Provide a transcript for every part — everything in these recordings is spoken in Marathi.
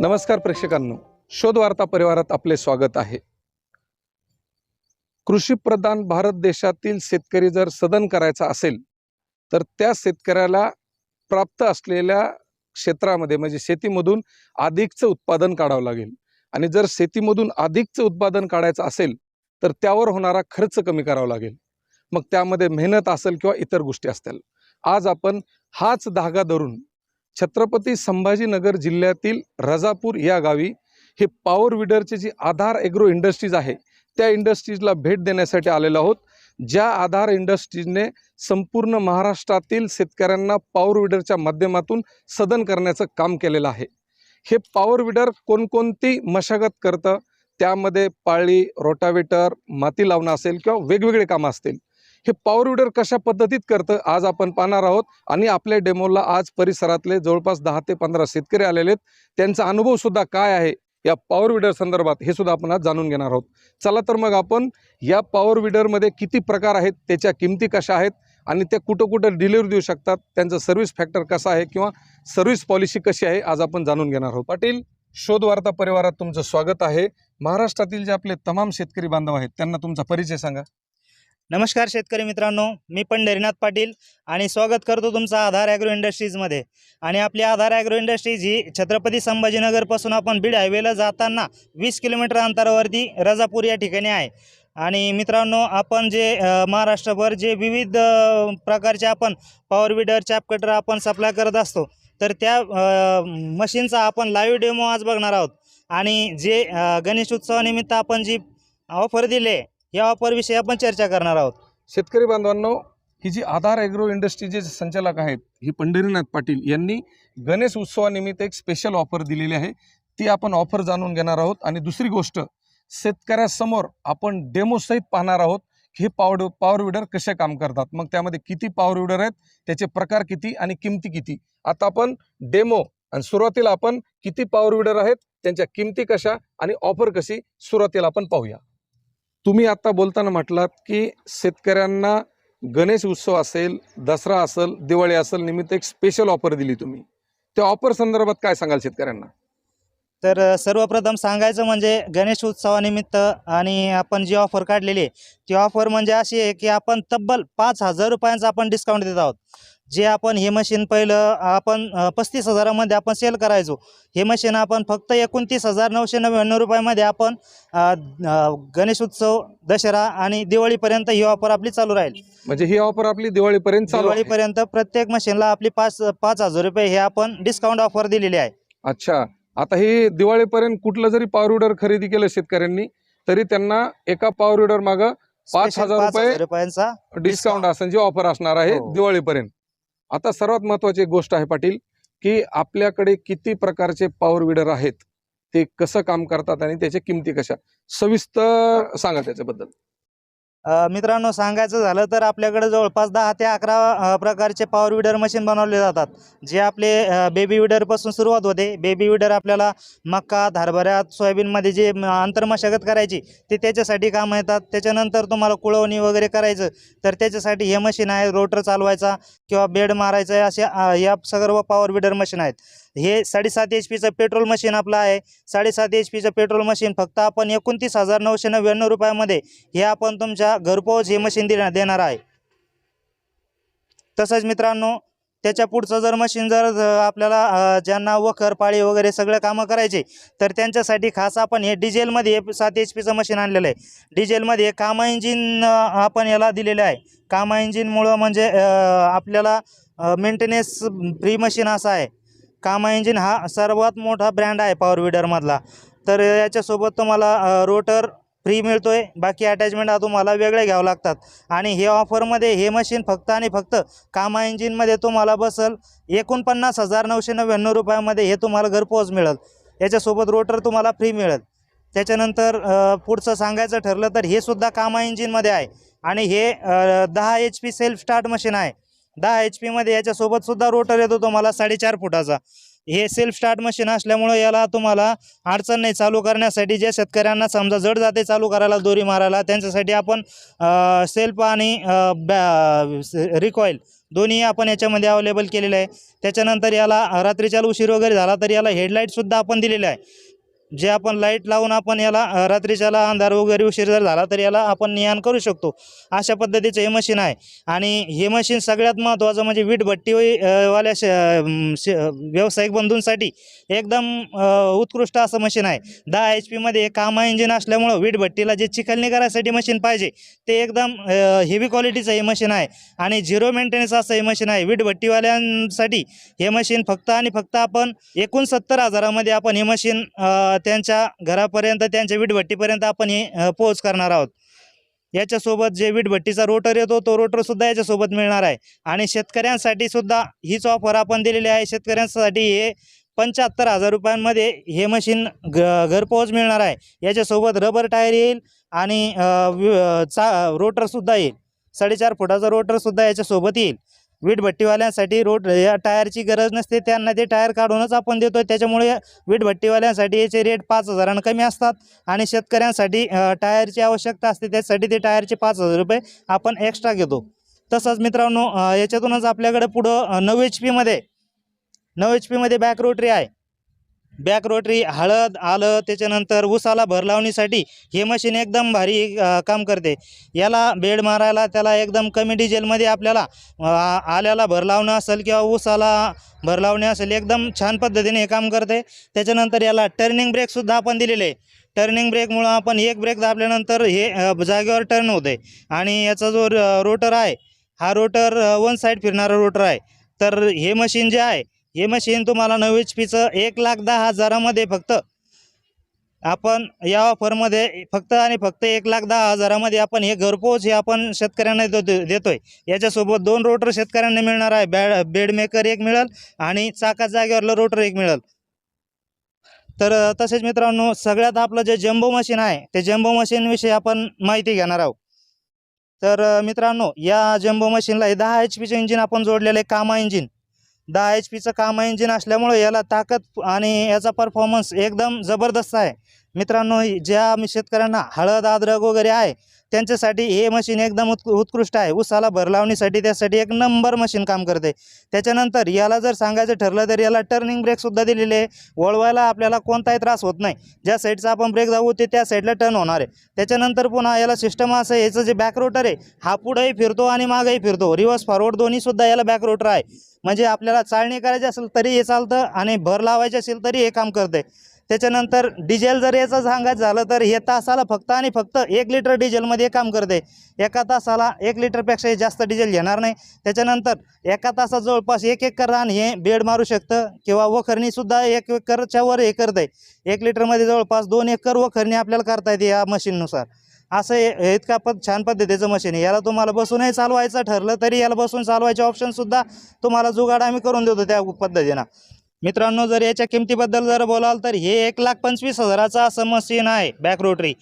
नमस्कार प्रेक्षकांनो. शोधवार्ता परिवारात आपले स्वागत आहे. कृषीप्रधान भारत देशातील शेतकरी जर सदन करायचा असेल तर त्या शेतकऱ्याला प्राप्त असलेल्या क्षेत्रामध्ये म्हणजे शेतीमधून अधिकचं उत्पादन काढावं लागेल. आणि जर शेतीमधून अधिकचं उत्पादन काढायचं असेल तर त्यावर होणारा खर्च कमी करावा लागेल. मग त्यामध्ये मेहनत असेल किंवा इतर गोष्टी असतील. आज आपण हाच धागा धरून छत्रपती संभाजीनगर जिल्ह्यातील रजापूर या गावी हे पॉवर विडरचे जी आधार एग्रो इंडस्ट्रीज आहे त्या इंडस्ट्रीजला भेट देण्यासाठी आलेलो आहोत. ज्या आधार इंडस्ट्रीजने संपूर्ण महाराष्ट्रातील शेतकऱ्यांना पॉवर विडरच्या माध्यमातून सदन करण्याचं काम केलेलं आहे. हे पॉवर विडर कोणकोणती मशागत करतं? त्यामध्ये पाळी रोटावेटर माती लावणं असेल किंवा वेगवेगळे कामं असतील. हे पॉवर विडर कशा पद्धतीत करतं आज आपण पाहणार आहोत. आणि आपल्या डेमोला आज परिसरातले जवळपास दहा ते पंधरा शेतकरी आलेले आहेत. त्यांचा अनुभव सुद्धा काय आहे या पॉवर विडर संदर्भात हे सुद्धा आपण आज जाणून घेणार आहोत. चला तर मग आपण या पॉवर विडरमध्ये किती प्रकार आहेत त्याच्या किमती कशा आहेत आणि त्या कुठं कुठं डिलिव्हरी देऊ शकतात त्यांचं सर्व्हिस फॅक्टर कसा आहे किंवा सर्व्हिस पॉलिसी कशी आहे आज आपण जाणून घेणार आहोत. पाटील शोधवार्ता परिवारात तुमचं स्वागत आहे. महाराष्ट्रातील जे आपले तमाम शेतकरी बांधव आहेत त्यांना तुमचा परिचय सांगा. नमस्कार शेतकरी मित्रांनो मी पंढरीनाथ पाटील आणि स्वागत करतो तुमचं आधार ॲग्रो इंडस्ट्रीजमध्ये आणि आपली आधार ॲग्रो इंडस्ट्रीज ही छत्रपती संभाजीनगरपासून आपण बीड हायवेला जाताना वीस किलोमीटर अंतरावरती रजापूर या ठिकाणी आहे. आणि मित्रांनो आपण जे महाराष्ट्रभर जे विविध प्रकारचे आपण पॉवर विडर चॅप कटर आपण सप्लाय करत असतो तर त्या मशीनचा आपण लाईव्ह डेमो आज बघणार आहोत. आणि जे गणेश उत्सवानिमित्त आपण जी ऑफर दिले या ऑफरविषयी आपण चर्चा करणार आहोत. शेतकरी बांधवांनो ही जी आधार ॲग्रो इंडस्ट्रीचे संचालक आहेत ही पंढरीनाथ पाटील यांनी गणेश उत्सवानिमित्त एक स्पेशल ऑफर दिलेली आहे. ती आपण ऑफर जाणून घेणार आहोत. आणि दुसरी गोष्ट शेतकऱ्यासमोर आपण डेमोसहित पाहणार आहोत हे पावड पॉवर विडर कसे काम करतात. मग त्यामध्ये किती पॉवर विडर आहेत त्याचे प्रकार किती आणि किमती किती. आता आपण डेमो आणि सुरुवातीला आपण किती पॉवर विडर आहेत त्यांच्या किमती कशा आणि ऑफर कशी सुरुवातीला आपण पाहूया. तुम्ही आता बोलताना म्हटलात की शेतकऱ्यांना गणेश उत्सव असेल दसरा असेल दिवाळी असेल निमित्त एक स्पेशल ऑफर दिली तुम्ही. त्या ऑफर संदर्भात काय सांगाल शेतकऱ्यांना? तर सर्वप्रथम सांगायचं म्हणजे गणेश उत्सवानिमित्त आणि आपण जी ऑफर काढलेली आहे ती ऑफर म्हणजे अशी आहे की आपण तब्बल पाच हजार रुपयांचा आपण डिस्काउंट देत आहोत. जे आपण हे मशीन पहिलं आपण पस्तीस हजारामध्ये आपण सेल करायचो. हे मशीन आपण फक्त एकोणतीस हजार नऊशे नव्याण्णव रुपयामध्ये आपण गणेश उत्सव दसरा आणि दिवाळीपर्यंत ही ऑफर आपली चालू राहील. म्हणजे ही ऑफर आपली दिवाळीपर्यंत चालू आहे. दिवाळीपर्यंत प्रत्येक मशीनला आपली पाच पाच हजार रुपये हे आपण डिस्काउंट ऑफर दिलेली आहे. अच्छा. आता ही दिवाळीपर्यंत कुठलं जरी पॉवर विडर खरेदी केलं शेतकऱ्यांनी तरी त्यांना एका पॉवर विडर माग पाच Special हजार रुपये रुपयांचा डिस्काउंट असेल जी ऑफर असणार आहे हो. दिवाळीपर्यंत. आता सर्वात महत्त्वाची गोष्ट आहे पाटील की आपल्याकडे किती प्रकारचे पॉवर विडर आहेत ते कसं काम करतात आणि त्याच्या किमती कशा? सविस्तर सांगा त्याच्याबद्दल. मित्रांनो सांगायचं झालं तर आपल्याकडे जवळपास दहा ते अकरा प्रकारचे पॉवर विडर मशीन बनवले जातात. जे आपले बेबी विडरपासून सुरुवात होते. बेबी विडर आपल्याला मक्का धारभऱ्यात सोयाबीनमध्ये जे अंतर्मशागत करायची ते त्याच्यासाठी काम येतात. त्याच्यानंतर तुम्हाला कुळवणी वगैरे करायचं तर त्याच्यासाठी हे मशीन आहे रोटर चालवायचा किंवा बेड मारायचा असे या सर्व पॉवर विडर मशीन आहेत. हे साडेसात एच पीचं पेट्रोल मशीन आपलं आहे. साडेसात एच पीचं पेट्रोल मशीन फक्त आपण एकोणतीस हजार नऊशे नव्याण्णव रुपयामध्ये हे आपण तुमच्या घरपोच हे मशीन देणार देणार आहे. तसंच मित्रांनो त्याच्या पुढचं जर मशीन जर आपल्याला ज्यांना वखर पाळी वगैरे सगळं कामं करायचे तर त्यांच्यासाठी खास आपण हे डिझेलमध्ये सात एच पीचं मशीन आणलेलं आहे. डिझेलमध्ये कामा इंजिन आपण याला दिलेलं आहे. कामा इंजिनमुळं म्हणजे आपल्याला मेंटेनन्स फ्री मशीन असं आहे. कामा इंजिन हा सर्वात मोठा ब्रँड आहे पॉवर विडरमधला तर याच्यासोबत तुम्हाला रोटर फ्री मिळतो आहे बाकी अटॅचमेंट हा तुम्हाला वेगळे घ्यावं लागतात. आणि हे ऑफरमध्ये हे मशीन फक्त आणि फक्त कामा इंजिनमध्ये तुम्हाला बसल एकोणपन्नास हजार नऊशे नव्याण्णव रुपयामध्ये हे तुम्हाला घरपोच मिळेल. याच्यासोबत रोटर तुम्हाला फ्री मिळेल. त्याच्यानंतर पुढचं सांगायचं ठरलं तर हे सुद्धा कामा इंजिनमध्ये आहे. आणि हे दहा H P self start machine आहे. दहा एच पीमध्ये याच्यासोबत सुद्धा रोटर येतो तुम्हाला साडेचार फुटाचा. हे सेल्फ स्टार्ट मशीन असल्यामुळं याला तुम्हाला अडचण नाही चालू करण्यासाठी ज्या शेतकऱ्यांना समजा जड जाते चालू करायला दोरी मारायला त्यांच्यासाठी आपण सेल्फ आणि रिकॉईल दोन्ही आपण याच्यामध्ये अवेलेबल केलेले आहे. त्याच्यानंतर याला रात्रीच्या उशीर वगैरे झाला तर याला हेडलाईटसुद्धा आपण दिलेलं आहे. जे आपण लाइट लावून आपण याला रात्रीच्याला अंधार वगैरे उशीर जर झाला तर याला आपण नियान करू शकतो. अशा पद्धतीचं हे मशीन आहे. आणि हे मशीन सगळ्यात महत्त्वाचं म्हणजे वीटभट्टी वाल्या श श व्यावसायिक बंधूंसाठी एकदम उत्कृष्ट असं मशीन आहे. दहा एच पीमध्ये कामा इंजिन असल्यामुळं वीटभट्टीला जे चिखलणी करायसाठी मशीन पाहिजे ते एकदम हेवी क्वालिटीचं हे मशीन आहे. आणि झिरो मेंटेनन्स असं हे मशीन आहे. वीटभट्टीवाल्यांसाठी हे मशीन फक्त आणि फक्त आपण एकोणसत्तर हजारामध्ये आपण हे मशीन त्यांच्या घरापर्यंत त्यांच्या वीटभट्टीपर्यंत आपण हे पोहोच करणार आहोत. याच्यासोबत जे वीटभट्टीचा रोटर येतो तो रोटरसुद्धा याच्यासोबत मिळणार आहे. आणि शेतकऱ्यांसाठी सुद्धा हीच ऑफर आपण दिलेली आहे. शेतकऱ्यांसाठी हे पंच्याहत्तर हजार रुपयांमध्ये हे मशीन घ घरपोच मिळणार आहे. याच्यासोबत रबर टायर येईल आणि चा रोटरसुद्धा येईल. साडेचार फुटाचा रोटरसुद्धा याच्यासोबत येईल. वीटभट्टीवाल्यांसाठी रोड या टायरची गरज नसते त्यांना ते टायर काढूनच आपण देतो त्याच्यामुळे वीटभट्टीवाल्यांसाठी याचे रेट पाच हजारानं कमी असतात आणि शेतकऱ्यांसाठी टायरची आवश्यकता असते त्यासाठी ते टायरचे पाच हजार रुपये आपण एक्स्ट्रा घेतो. तसंच मित्रांनो याच्यातूनच आपल्याकडे पुढं नऊ एच पीमध्ये नऊ एच पीमध्ये बॅक रोटरी आहे. बॅक रोटरी हळद आलं त्याच्यानंतर ऊसाला भर लावणीसाठी हे मशीन एकदम भारी काम करते. याला बेड मारायला त्याला एकदम कमी डिझेलमध्ये आपल्याला आल्याला भर लावणं असेल किंवा ऊसाला भर लावणे असेल एकदम छान पद्धतीने हे काम करते. त्याच्यानंतर याला टर्निंग ब्रेकसुद्धा आपण दिलेले आहे. टर्निंग ब्रेकमुळं आपण एक ब्रेक दाबल्यानंतर हे जागेवर टर्न होते. आणि याचा जो रोटर आहे हा रोटर वन साईड फिरणारा रोटर आहे. तर हे मशीन जे आहे हे मशीन तुम्हाला नऊ एच पीचं एक लाख दहा हजारामध्ये फक्त आपण या ऑफरमध्ये फक्त आणि फक्त एक लाख दहा हजारामध्ये आपण हे घरपोच हे आपण शेतकऱ्यांना देतो देतोय. याच्यासोबत दोन रोटर शेतकऱ्यांना मिळणार आहे. बॅड बेडमेकर एक मिळेल आणि चाका जागेवरलं रोटर एक मिळेल. तर तसेच मित्रांनो सगळ्यात आपलं जे जम्बो मशीन आहे ते जम्बो मशीनविषयी आपण माहिती घेणार आहोत. तर मित्रांनो या जम्बो मशीनला हे दहा एच पीचं इंजिन आपण जोडलेलं आहे कामा इंजिन दहा एच पीचं काम इंजिन असल्यामुळं याला ताकद आणि याचा परफॉर्मन्स एकदम जबरदस्त आहे. मित्रांनो ज्या शेतकऱ्यांना हळद अद्रक वगैरे आहे त्यांच्यासाठी हे मशीन एकदम उत्क उत्कृष्ट आहे. ऊसाला भर लावण्यासाठी त्यासाठी एक नंबर मशीन काम करते. त्याच्यानंतर याला जर सांगायचं ठरलं तर याला टर्निंग ब्रेकसुद्धा दिलेले आहे. वळवायला आपल्याला कोणताही त्रास होत नाही. ज्या साईडचा आपण ब्रेक जाऊ ते त्या साईडला टर्न होणार आहे. त्याच्यानंतर पुन्हा याला सिस्टम असं याचं जे बॅक रोटर आहे हा पुढंही फिरतो आणि मागंही फिरतो. रिव्हर्स फॉरवर्ड दोन्हीसुद्धा याला बॅक रोटर आहे. म्हणजे आपल्याला चालणी करायची असेल तरी हे चालतं आणि भर लावायची असेल तरी हे काम करते. त्याच्यानंतर डिझेल जर याचं सांगायचं झालं तर हे तासाला फक्त आणि फक्त एक लिटर डिझेलमध्ये हे काम करते. एका तासाला एक लिटरपेक्षाही जास्त डिझेल घेणार नाही. त्याच्यानंतर एका तासात जवळपास एक एकर रान हे बेड मारू शकतं किंवा वखरणीसुद्धा एक एकरच्या वर हे करतं. एक लिटरमध्ये जवळपास दोन एकर वखरणी आपल्याला करता येते या मशीननुसार. असं हे हे इतका पद छान पद्धतीचं मशीन आहे. याला तुम्हाला बसूनही चालवायचं ठरलं तरी याला बसून चालवायचे ऑप्शनसुद्धा तुम्हाला जुगाड आम्ही करून देतो त्या पद्धतीनं. मित्रांनो जर याच्या किमतीबद्दल जर बोलाल तर हे एक लाख पंचवीस हजाराचं असं मशीन आहे बॅक रोटरी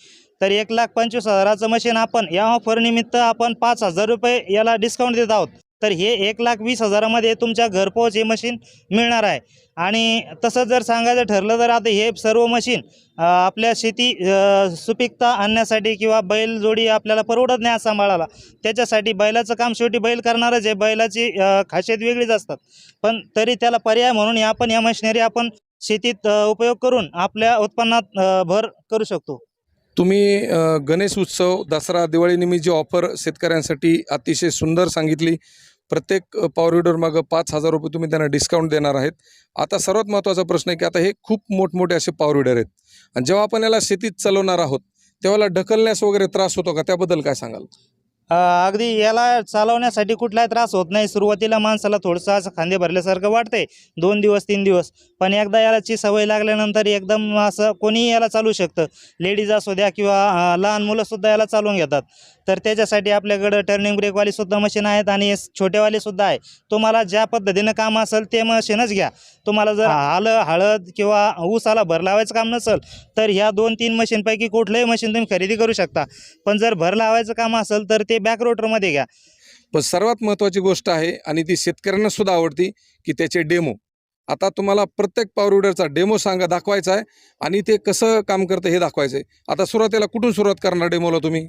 तर एक लाख पंचवीस हजाराचं मशीन आपण या ऑफरनिमित्त आपण पाच हजार रुपये याला डिस्काउंट देत आहोत. तर हे एक लाख वीस हजारामध्ये तुमच्या घरपोच हे मशीन मिळणार आहे. आणि तसं जर सांगायचं ठरलं तर आता हे सर्व मशीन आपल्या शेती सुपीकता आणण्यासाठी किंवा बैलजोडी आपल्याला परवडत नाही सांभाळायला त्याच्यासाठी बैलाचं काम शेवटी बैल करणारच आहे. बैलाची खासियत वेगळीच असतात. पण तरी त्याला पर्याय म्हणून या आपण या मशिनरी आपण शेतीत उपयोग करून आपल्या उत्पन्नात भर करू शकतो. तुम्ही गणेश उत्सव दसरा दिवाळीनिमित्त जी ऑफर शेतकऱ्यांसाठी अतिशय सुंदर सांगितली. प्रत्येक पॉवर विडर मागं पाच हजार रुपये तुम्ही त्यांना डिस्काउंट देणार आहेत. आता सर्वात महत्त्वाचा प्रश्न आहे की आता हे खूप मोठमोठे असे पॉवर विडर आहेत. आणि जेव्हा आपण याला शेतीत चालवणार आहोत तेव्हाला ढकलण्यास वगैरे त्रास होतो का? त्याबद्दल काय सांगाल? अगदी याला चालवण्यासाठी कुठलाही त्रास होत नाही. सुरुवातीला माणसाला थोडंसं असं खांदे भरल्यासारखं वाटतंय. दोन दिवस तीन दिवस. पण एकदा यालाची सवय लागल्यानंतर एकदम असं कोणीही याला चालू शकतं. लेडीज असू द्या किंवा लहान मुलंसुद्धा याला चालवून घेतात. तर त्याच्यासाठी आपल्याकडं टर्निंग ब्रेकवालीसुद्धा मशीन आहेत आणि छोटेवालीसुद्धा आहे. तुम्हाला ज्या पद्धतीनं काम असेल ते मशीनच घ्या. तुम्हाला जर आलं हळद किंवा ऊसाला भर लावायचं काम नसेल तर ह्या दोन तीन मशीनपैकी कुठलंही मशीन तुम्ही खरेदी करू शकता. पण जर भर लावायचं काम असेल तर ते बॅक रोटरमध्ये घ्या. पण सर्वात महत्त्वाची गोष्ट आहे आणि ती शेतकऱ्यांना सुद्धा आवडती की त्याचे डेमो आता तुम्हाला प्रत्येक पॉवर विडरचा डेमो सांगा दाखवायचा आहे आणि ते कसं काम करतं हे दाखवायचं आहे आता सुरुवातीला कुठून सुरुवात करणार डेमोला तुम्ही?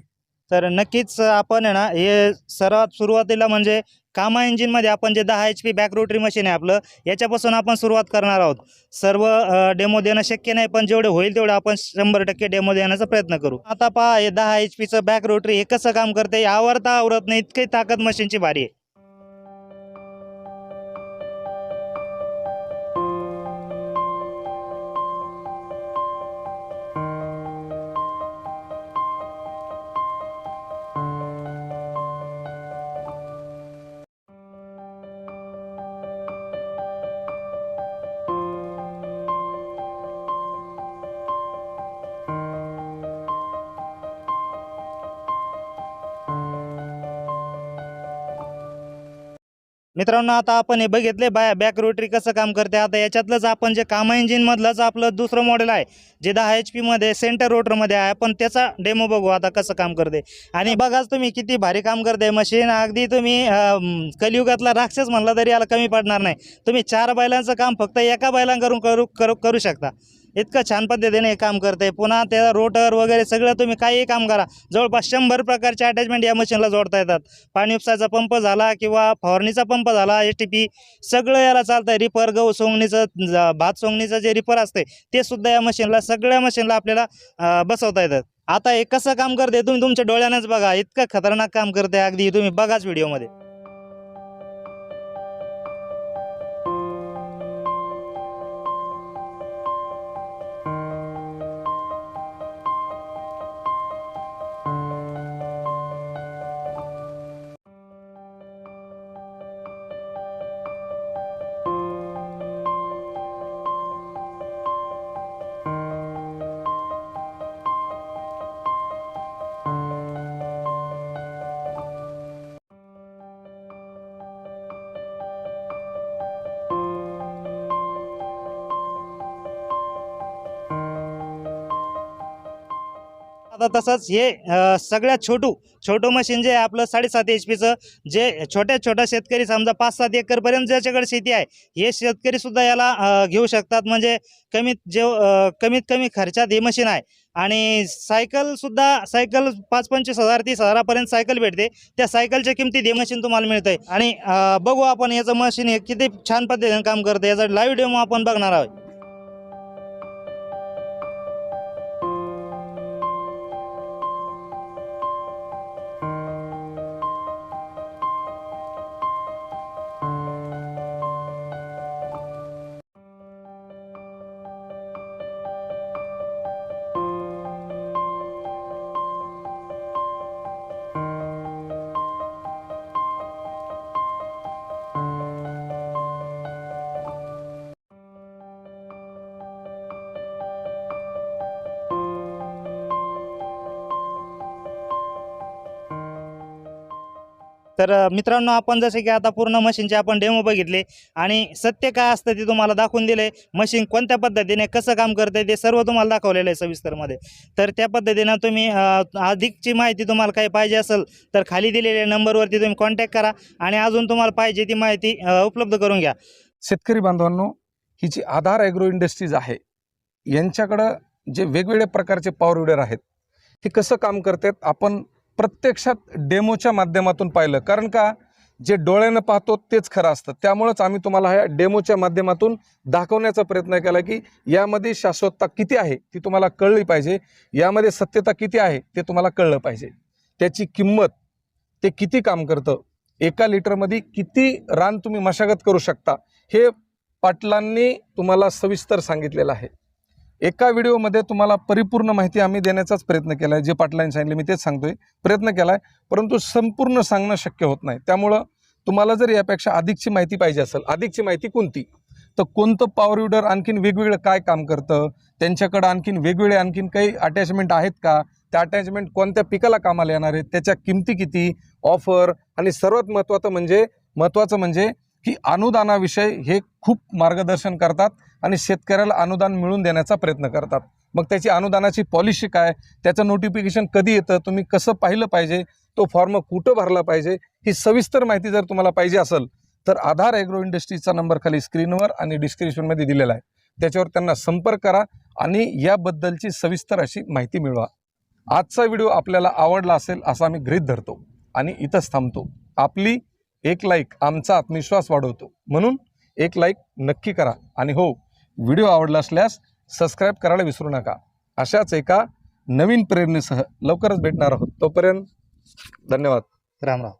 तर नक्कीच आपण आहे ना हे सर्वात सुरुवातीला म्हणजे कामा इंजिनमध्ये आपण जे दहा H P back rotary machine आहे आपलं याच्यापासून आपण सुरुवात करणार आहोत. सर्व डेमो देणं शक्य नाही पण जेवढे होईल तेवढं आपण शंभर टक्के डेमो देण्याचा प्रयत्न करू. आता पहा हे दहा एच पीचं बॅक रोटरी हे कसं काम करते आवरता आवरत नाही इतकी ताकद मशीनची भारी आहे. मित्रांनो आता आपण हे बघितले बाय बॅक रोटरी कसं काम करते? आता याच्यातलंच आपण जे कामा इंजिनमधलंच आपलं दुसरं मॉडेल आहे जे दहा एच पीमध्ये सेंटर रोटरमध्ये आहे. पण त्याचा डेमो बघू आता कसं काम करते. आणि बघाच तुम्ही किती भारी काम करते. मशीन अगदी तुम्ही कलियुगातला राक्षस म्हणला तरी याला कमी पडणार नाही. तुम्ही चार बैलांचं काम फक्त एका बैलांकरून करू करू करू शकता. इतकं छान पद्धतीने हे काम करते. पुन्हा त्याचा रोटर वगैरे सगळं तुम्ही काही काम करा. जवळपास शंभर प्रकारचे अटॅचमेंट या मशीनला जोडता येतात. पाणी उपसायचा पंप झाला किंवा फवारणीचा पंप झाला एस टी पी सगळं याला चालतं आहे रिपर गहू सोंगणीचं भात सोंगणीचं जे रिपर असते ते सुद्धा या मशीनला सगळ्या मशीनला आपल्याला बसवता येतात. आता हे कसं काम करते तुम्ही तुमच्या डोळ्यानेच बघा. इतकं खतरनाक काम करते अगदी. तुम्ही बघाच व्हिडिओमध्ये आता तसंच हे सगळ्यात छोटू छोटू मशीन जे आहे आपलं साडेसात एच पीचं जे छोट्या छोट्या शेतकरी समजा पाच सात एकरपर्यंत ज्याच्याकडे शेती आहे हे शेतकरी सुद्धा याला घेऊ शकतात. म्हणजे कमीत जे कमीत कमी खर्चात हे मशीन आहे. आणि सायकलसुद्धा सायकल पाच पंचवीस हजार तीस हजारापर्यंत सायकल भेटते. त्या सायकलच्या किमतीत हे मशीन तुम्हाला मिळतंय. आणि बघू आपण याचं मशीन हे किती छान पद्धतीने काम करतं. याचा लाईव्ह डेमो आपण बघणार आहोत. तर मित्रांनो आपण जसे की आता पूर्ण मशीनचे आपण डेमो बघितले आणि सत्य काय असतं ते तुम्हाला दाखवून दिले मशीन कोणत्या पद्धतीने कसं काम करते ते सर्व तुम्हाला दाखवलेलं आहे सविस्तरमध्ये. तर त्या पद्धतीनं तुम्ही अधिकची माहिती तुम्हाला काही पाहिजे असेल तर खाली दिलेल्या नंबरवरती तुम्ही कॉन्टॅक्ट करा आणि अजून तुम्हाला पाहिजे ती माहिती उपलब्ध करून घ्या. शेतकरी बांधवांनो ही जी आधार ॲग्रो इंडस्ट्रीज आहे यांच्याकडं जे वेगवेगळ्या प्रकारचे पॉवर विडर आहेत हे कसं काम करतात? आपण प्रत्यक्षात डेमोच्या माध्यमातून पाहिलं. कारण का? जे डोळ्यानं पाहतो तेच खरं असतं. त्यामुळंच आम्ही तुम्हाला ह्या डेमोच्या माध्यमातून दाखवण्याचा प्रयत्न केला की यामध्ये शाश्वतता किती आहे ती तुम्हाला कळली पाहिजे. यामध्ये सत्यता किती आहे ते तुम्हाला कळलं पाहिजे. त्याची किंमत ते किती काम करतं एका लिटरमध्ये किती रान तुम्ही मशागत करू शकता हे पाटलांनी तुम्हाला सविस्तर सांगितलेलं आहे. एका व्हिडिओमध्ये तुम्हाला परिपूर्ण माहिती आम्ही देण्याचाच प्रयत्न केला आहे जे पाटलांनी सांगितले मी तेच सांगतोय. प्रयत्न केला आहे परंतु संपूर्ण सांगणं शक्य होत नाही. त्यामुळं तुम्हाला जर यापेक्षा अधिकची माहिती पाहिजे असेल अधिकची माहिती कोणती? तर कोणतं पॉवर विडर आणखीन वेगवेगळं काय काम करतं? त्यांच्याकडं आणखीन वेगवेगळे आणखीन काही अटॅचमेंट आहेत का? त्या अटॅचमेंट कोणत्या पिकाला कामाला येणार आहेत? त्याच्या किमती किती? ऑफर आणि सर्वात महत्त्वाचं म्हणजे महत्त्वाचं म्हणजे की अनुदानाविषयी हे खूप मार्गदर्शन करतात. आणि शेतकऱ्याला अनुदान मिळवून देण्याचा प्रयत्न करतात. मग त्याची अनुदानाची पॉलिसी काय? त्याचं नोटिफिकेशन कधी येतं? तुम्ही कसं पाहिलं पाहिजे? तो फॉर्म कुठं भरला पाहिजे? ही सविस्तर माहिती जर तुम्हाला पाहिजे असेल तर आधार ॲग्रो इंडस्ट्रीजचा नंबर खाली स्क्रीनवर आणि डिस्क्रिप्शनमध्ये दिलेला आहे. त्याच्यावर त्यांना संपर्क करा आणि याबद्दलची सविस्तर अशी माहिती मिळवा. आजचा व्हिडिओ आपल्याला आवडला असेल असा आम्ही गृहीत धरतो आणि इथंच थांबतो. आपली एक लाईक आमचा आत्मविश्वास वाढवतो. म्हणून एक लाईक नक्की करा. आणि हो व्हिडिओ आवडला असल्यास सबस्क्राईब करायला विसरू नका. अशाच एका नवीन प्रेरणेसह लवकरच भेटणार आहोत. तोपर्यंत धन्यवाद. राम राम.